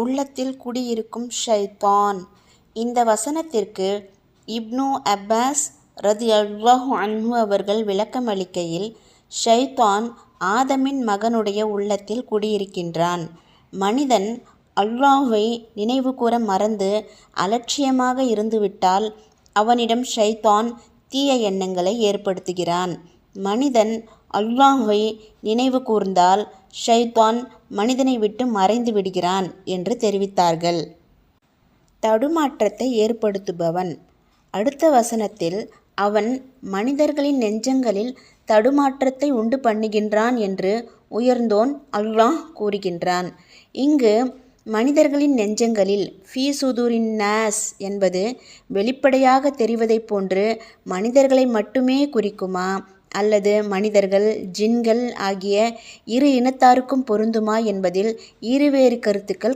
உள்ளத்தில் குடியிருக்கும் ஷைத்தான் இந்த வசனத்திற்கு இப்னு அப்பாஸ் ரதியல்லாஹு அன்ஹு அவர்கள் விளக்கமளிக்கையில் ஷைத்தான் ஆதமின் மகனுடைய உள்ளத்தில் குடியிருக்கின்றான். மனிதன் அல்லாஹ்வை நினைவுகூர மறந்து அலட்சியமாக இருந்துவிட்டால் அவனிடம் ஷைத்தான் தீய எண்ணங்களை ஏற்படுத்துகிறான். மனிதன் அல்லாஹை நினைவு கூர்ந்தால் ஷைத்தான் மனிதனை விட்டு மறைந்து விடுகிறான் என்று தெரிவித்தார்கள். தடுமாற்றத்தை ஏற்படுத்துபவன் அடுத்த வசனத்தில் அவன் மனிதர்களின் நெஞ்சங்களில் தடுமாற்றத்தை உண்டு பண்ணுகின்றான் என்று உயர்ந்தோன் அல்லாஹ் கூறுகின்றான். இங்கு மனிதர்களின் நெஞ்சங்களில் ஃபீ சுதூரின் நாஸ் என்பது வெளிப்படையாக தெரிவதைப் போன்று மனிதர்களை மட்டுமே குறிக்குமா அல்லது மனிதர்கள் ஜின்கள் ஆகிய இரு இனத்தாருக்கும் பொருந்துமா என்பதில் இருவேறு கருத்துக்கள்